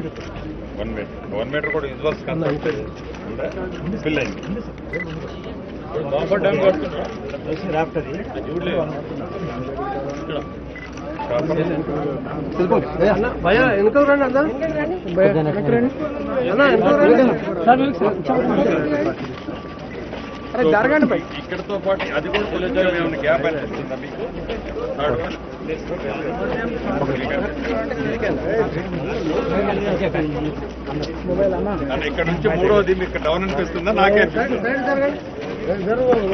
Meter one meter one meter కూడా visuals fill అయింది భయ వెనుక రండి అన్న అన్న వెనుక రండి జరగండి ఇక్కడతో పాటు అది కూడా తెలియజేయాలి ఏమైనా గ్యాప్ అనిపిస్తుందా మీకు. ఇక్కడ నుంచి మూడోది మీకు డౌన్ అనిపిస్తుందా? నాకే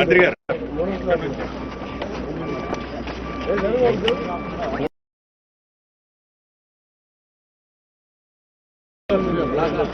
మంత్రి గారు. ఇక్కడ నుంచి.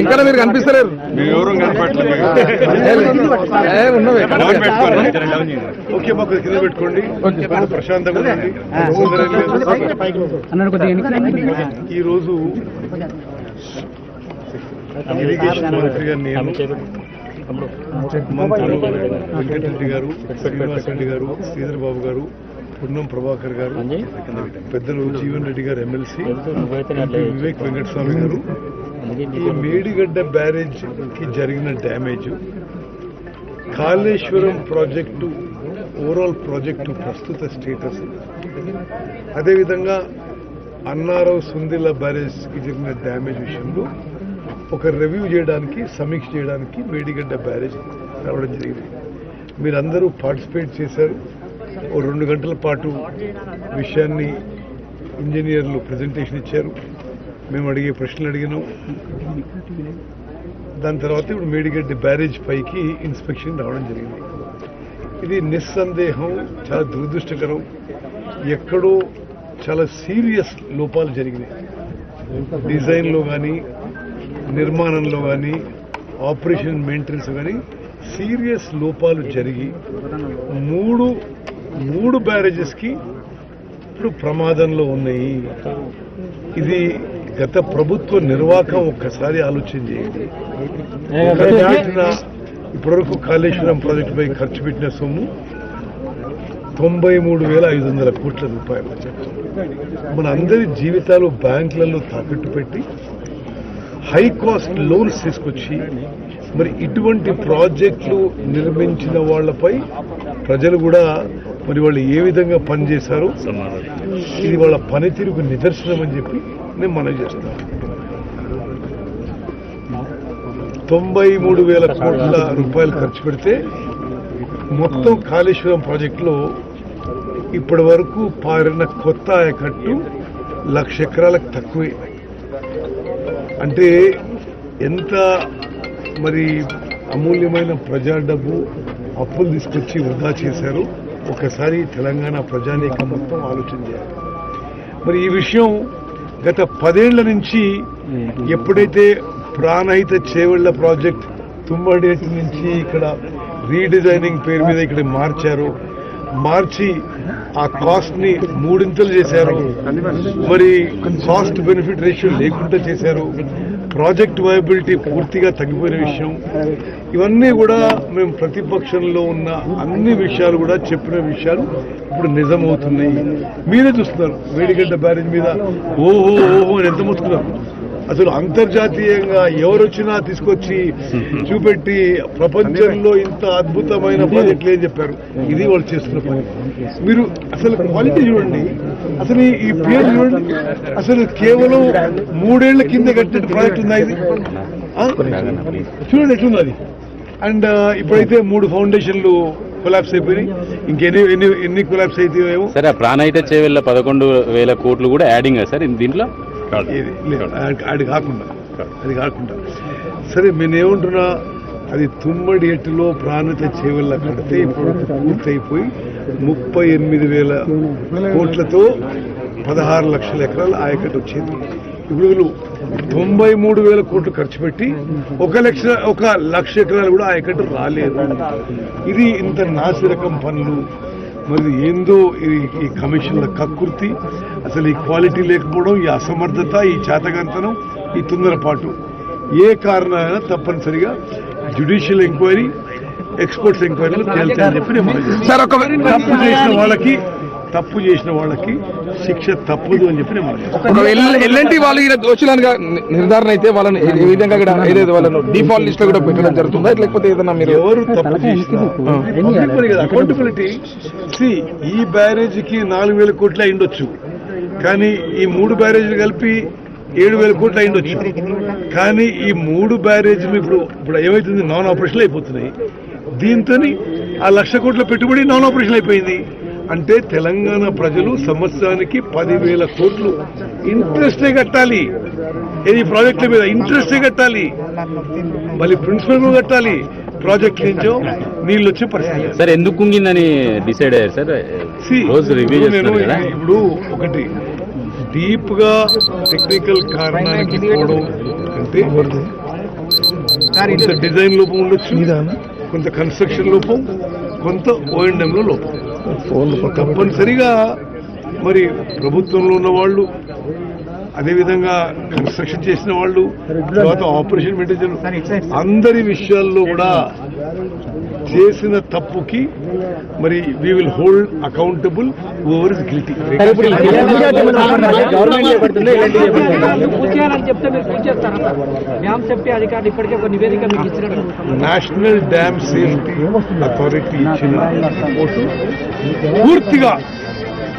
ఇంకా మీరు కనిపిస్తలేరు. మీ ఎవరు పెట్టుకోండి. ఓకే బాబు కింద పెట్టుకోండి. ప్రశాంతంగా ఈ రోజు ఇరిగేషన్ మంత్రి గారు మంత్రులు వెంకటరెడ్డి గారు శ్రీనివాస్ రెడ్డి గారు శ్రీధర్ బాబు గారు పున్నం ప్రభాకర్ గారు పెద్దలు జీవన్ రెడ్డి గారు ఎమ్మెల్సీ వివేక్ వెంకటస్వామి గారు. ఈ మేడిగడ్డ బ్యారేజ్కి జరిగిన damage Kaleshwaram project overall project ప్రస్తుత స్టేటస్. అదేవిధంగా అన్నారావు సుందిల్ల బ్యారేజ్కి జరిగిన డ్యామేజ్ విషయంలో ఒక రివ్యూ చేయడానికి సమీక్ష చేయడానికి మేడిగడ్డ బ్యారేజ్ రావడం జరిగింది. మీరందరూ పార్టిసిపేట్ చేశారు. ఓ రెండు గంటల పాటు విషయాన్ని ఇంజనీర్లు ప్రజెంటేషన్ ఇచ్చారు. మేము అడిగే ప్రశ్నలు అడిగినాం. దాని తర్వాత ఇప్పుడు మేడిగడ్డ బ్యారేజ్ పైకి ఇన్స్పెక్షన్ రావడం జరిగింది. ఇది నిస్సందేహం చాలా దురదృష్టకరం. ఎక్కడో చాలా సీరియస్ లోపాలు జరిగినాయి. డిజైన్లో కానీ నిర్మాణంలో కానీ ఆపరేషన్ మెయింటెనెన్స్ కానీ సీరియస్ లోపాలు జరిగి మూడు మూడు బ్యారేజెస్కి ఇప్పుడు ప్రమాదంలో ఉన్నాయి. ఇది గత ప్రభుత్వ నిర్వాహకం ఒక్కసారి ఆలోచన చేయండి. ఇప్పటివరకు కాళేశ్వరం ప్రాజెక్టుపై ఖర్చు పెట్టిన సొమ్ము తొంభై మూడు వేల ఐదు వందల కోట్ల రూపాయలు. మన అందరి జీవితాలు బ్యాంకులలో తాకట్టు పెట్టి హై కాస్ట్ లోన్స్ తీసుకొచ్చి మరి ఇటువంటి ప్రాజెక్టులు నిర్మించిన వాళ్ళపై ప్రజలు కూడా మరి వాళ్ళు ఏ విధంగా పనిచేశారు? ఇది వాళ్ళ పనితీరుకు నిదర్శనం అని చెప్పి నేను మనవి చేస్తాను. తొంభై మూడు వేల కోట్ల రూపాయలు ఖర్చు పెడితే మొత్తం కాళేశ్వరం ప్రాజెక్టులో ఇప్పటి వరకు పారిన కొత్త ఆయకట్టు లక్ష ఎకరాలకు తక్కువే. అంటే ఎంత మరి అమూల్యమైన ప్రజా డబ్బు అప్పులు తీసుకొచ్చి వృధా చేశారు ఒకసారి తెలంగాణ ప్రజానీకం మొత్తం ఆలోచన చేయాలి. మరి ఈ విషయం గత పదేళ్ళ నుంచి ఎప్పుడైతే ప్రాణహిత చేవెళ్ళ ప్రాజెక్ట్ తుమ్మడేటి నుంచి ఇక్కడ రీడిజైనింగ్ పేరు మీద ఇక్కడ మార్చారు మార్చి ఆ కాస్ట్ని మూడింతలు చేశారు. మరి కాస్ట్ బెనిఫిట్ రేషియో లేకుండా చేశారు. ప్రాజెక్ట్ వయబిలిటీ పూర్తిగా తగ్గిపోయిన విషయం. ఇవన్నీ కూడా మేము ప్రతిపక్షంలో ఉన్న అన్ని విషయాలు కూడా చెప్పిన విషయాలు ఇప్పుడు నిజమవుతున్నాయి. మీరే చూస్తున్నారు. వేడిగడ్డ బ్యారేజ్ మీద ఓహో ఓహో అని ఎంత మొత్తుకున్నారు అసలు అంతర్జాతీయంగా ఎవరు వచ్చినా తీసుకొచ్చి చూపెట్టి ప్రపంచంలో ఇంత అద్భుతమైన ప్రాజెక్టులు ఏం చెప్పారు? ఇది వాళ్ళు చేస్తున్న పని. మీరు అసలు క్వాలిటీ చూడండి. అసలు ఈ- పేరు చూడండి. అసలు కేవలం మూడేళ్ళ కింద కట్టిన ప్రాజెక్ట్ ఉందా ఇది? చూడండి ఎట్లుంది అది అండ్ ఇప్పుడైతే మూడు ఫౌండేషన్లు కొలాప్స్ అయిపోయినాయి. ఇంకెన్ని ఎన్ని ఎన్ని కొలాప్స్ అవుతాయేమో సరే ఆ ప్రాణహిత చేవెళ్ళ పదకొండు వేల కోట్లు కూడా యాడింగ్ సార్ దీంట్లో? అది- అది కాకుండా. అది కాకుండా. సరే నేను ఏమంటున్నా అది తుమ్మడి ఎట్టులో ప్రాణత చేవల్ల కడితే ఇప్పుడు పూర్తయిపోయి ముప్పై ఎనిమిది వేల కోట్లతో పదహారు లక్షల ఎకరాలు ఆయకట్టు వచ్చింది. ఇప్పుడు వీళ్ళు తొంభై మూడు వేల కోట్లు ఖర్చు పెట్టి ఒక లక్ష ఒక లక్ష ఎకరాలు కూడా ఆయకట్టు రాలేదు. ఇది ఇంత నాసిరకం పనులు మరి ఏందో ఈ- కమిషన్ల కక్కుర్తి అసలు ఈ క్వాలిటీ లేకపోవడం ఈ అసమర్థత ఈ చేతగంతనం ఈ తొందరపాటు. ఏ కారణమైనా తప్పనిసరిగా జ్యుడిషియల్ ఎంక్వైరీ ఎక్స్పర్ట్స్ ఎంక్వైరీలో తేల్చాలని చెప్పి నేను తప్పు చేసిన వాళ్ళకి తప్పు చేసిన వాళ్ళకి శిక్ష తప్పదు అని చెప్పి నేను మనవి చేస్తున్నాను. ఒక ఎల్- ఎల్ఎన్టీ వాళ్ళు ఈయన దోషులుగా ని- నిర్ధారణ అయితే వాళ్ళని ఏ- విధంగా కూడా ఏదైతే వాళ్ళను డిఫాల్ట్ లిస్ట్లో కూడా పెట్టడం జరుగుతుందా? లేకపోతే ఏదైనా మీరు ఎవరు తప్పు చేసినా అకౌంటబిలిటీ ఈ బ్యారేజీకి నాలుగు వేల కోట్లు అయిండొచ్చు కానీ ఈ మూడు బ్యారేజీలు కలిపి ఏడు వేల కోట్లు అయిండొచ్చు కానీ ఈ మూడు బ్యారేజీలు ఇప్పుడు ఇప్పుడు ఏమైతుంది? నాన్ ఆపరేషన్ అయిపోతున్నాయి. దీంతో ఆ లక్ష కోట్ల పెట్టుబడి నాన్ ఆపరేషన్ అయిపోయింది. అంటే తెలంగాణ ప్రజలు సంవత్సరానికి పదివేల కోట్లు ఇంట్రెస్టే కట్టాలి. ఇది ప్రాజెక్టుల మీద ఇంట్రెస్టే కట్టాలి. మళ్ళీ ప్రిన్సిపల్ కూడా కట్టాలి. ప్రాజెక్ట్ నుంచో నీళ్ళు వచ్చే పరిస్థితి. సార్ ఎందుకు కుంగిందని డిసైడ్ అయ్యారు సార్? See, రోజు రివ్యూ ఇప్పుడు ఒకటి డీప్గా టెక్నికల్ కారణానికి పోవడం అంటే కొంత డిజైన్ లోపం ఉండొచ్చు కొంత కన్స్ట్రక్షన్ లోపం కొంత ఓఎండ్ఎం లో ఫోన్లు తప్పనిసరిగా మరి ప్రభుత్వంలో ఉన్న వాళ్ళు అదేవిధంగా కన్స్ట్రక్షన్ చేసిన వాళ్ళు తర్వాత ఆపరేషన్ మెయింటైన్ అందరి విషయాల్లో కూడా చేసిన తప్పుకి మరి we will hold accountable whoever is guilty national dam safety authority ఇచ్చిన రిపోర్టు పూర్తిగా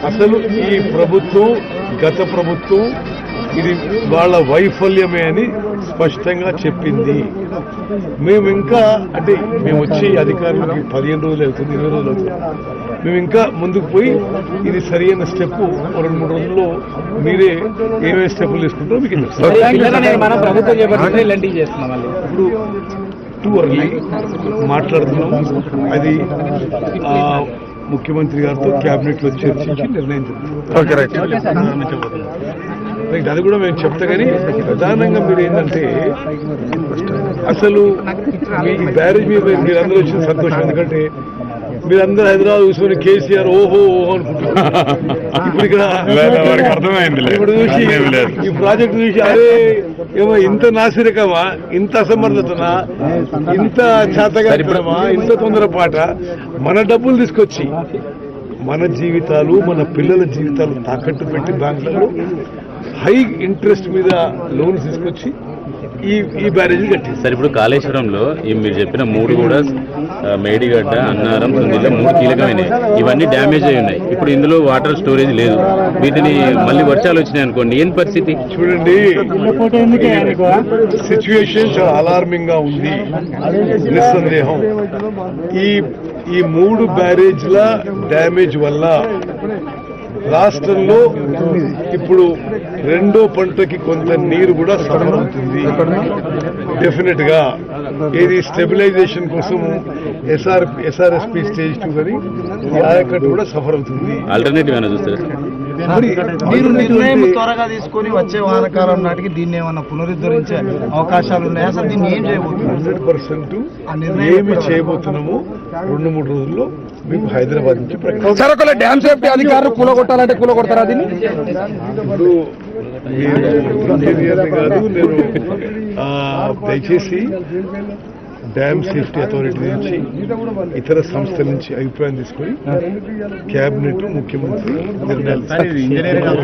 అసలు ఈ ప్రభుత్వం గత ప్రభుత్వం ఇది వాళ్ళ వైఫల్యమే అని స్పష్టంగా చెప్పింది మేము ఇంకా అంటే మేము వచ్చి అధికారులకి పదిహేను రోజులు అవుతుంది ఇరవై రోజులు అవుతుంది మేము ఇంకా ముందుకు పోయి ఇది సరైన స్టెప్ రెండు మూడు రోజుల్లో మీరే ఏమేమి స్టెప్పులు తీసుకుంటారో మీకు ఇప్పుడు టూ అర్లీ మాట్లాడుతున్నాం అది ఆ, ముఖ్యమంత్రి గారితో క్యాబినెట్లో చర్చించి నిర్ణయం రైట్ అది కూడా మేము చెప్తా కానీ ప్రధానంగా మీరు ఏంటంటే అసలు మీ బ్యారేజ్ మీద మీరందరూ వచ్చిన సంతోషం. ఎందుకంటే మీరందరూ హైదరాబాద్ చూసుకొని కేసీఆర్ ఓహో ఓహో అనుకుంటున్నారు. ఇప్పుడు ఇక్కడ చూసి. ఈ ప్రాజెక్ట్ చూసి అరే ఏమో ఇంత నాసిరకమా? ఇంత అసమర్థతనా? ఇంత చేతగామా ఇంత తొందరపాట? మన డబ్బులు తీసుకొచ్చి మన జీవితాలు మన పిల్లల జీవితాలు తాకట్టు పెట్టి బ్యాంకులలో హై ఇంట్రెస్ట్ మీద లోన్స్ తీసుకొచ్చి ఈ ఈ బ్యారేజ్ కట్టింది. సార్ ఇప్పుడు కాళేశ్వరంలో ఈ మీరు చెప్పిన మూడు కూడా మేడిగడ్డ అన్నారం సుందిల్ల మూడు కీలకమైనవి. ఇవన్నీ డ్యామేజ్ అయి ఉన్నాయి. ఇప్పుడు ఇందులో వాటర్ స్టోరేజ్ లేదు. వీటిని మళ్ళీ వర్షాలు వచ్చినాయి అనుకోండి ఏం పరిస్థితి? చూడండి సిచ్యువేషన్ చాలా అలార్మింగ్గా ఉంది. నిస్సందేహం. ఈ ఈ మూడు బ్యారేజ్ల డ్యామేజ్ వల్ల రాష్ట్రంలో ఇప్పుడు రెండో పంటకి కొంత నీరు కూడా సఫర్ అవుతుంది. డెఫినెట్గా. ఇది స్టెబిలైజేషన్ కోసం ఎస్ఆర్ ఎస్ఆర్ఎస్పి స్టేజ్ టూ కానీ ఈ ఆయకట్టు కూడా సఫర్ అవుతుంది. ఆల్టర్నేటివ్ ఏమైనా చూస్తారు? మరి నిర్ణయం త్వరగా తీసుకొని వచ్చే వానకాలం నాటికి దీన్ని ఏమన్నా పునరుద్ధరించే అవకాశాలు ఉన్నాయా? అసలు దీన్ని ఏం చేయబోతున్నారు? హండ్రెడ్ పర్సెంట్ ఏమి? చేయబోతున్నామో? రెండు మూడు రోజుల్లో మీకు హైదరాబాద్ నుంచి ప్రకటన సార్ ఒకవేళ డ్యామ్ సేఫ్టీ అధికారులు కూలగొట్టాలంటే కూలగొడతారా దీన్ని? కాదు నేను ఆ, దయచేసి డ్యామ్ సేఫ్టీ అథారిటీ నుంచి ఇతర సంస్థల నుంచి అభిప్రాయం తీసుకొని కేబినెట్ ముఖ్యమంత్రి నిర్ణయాలు.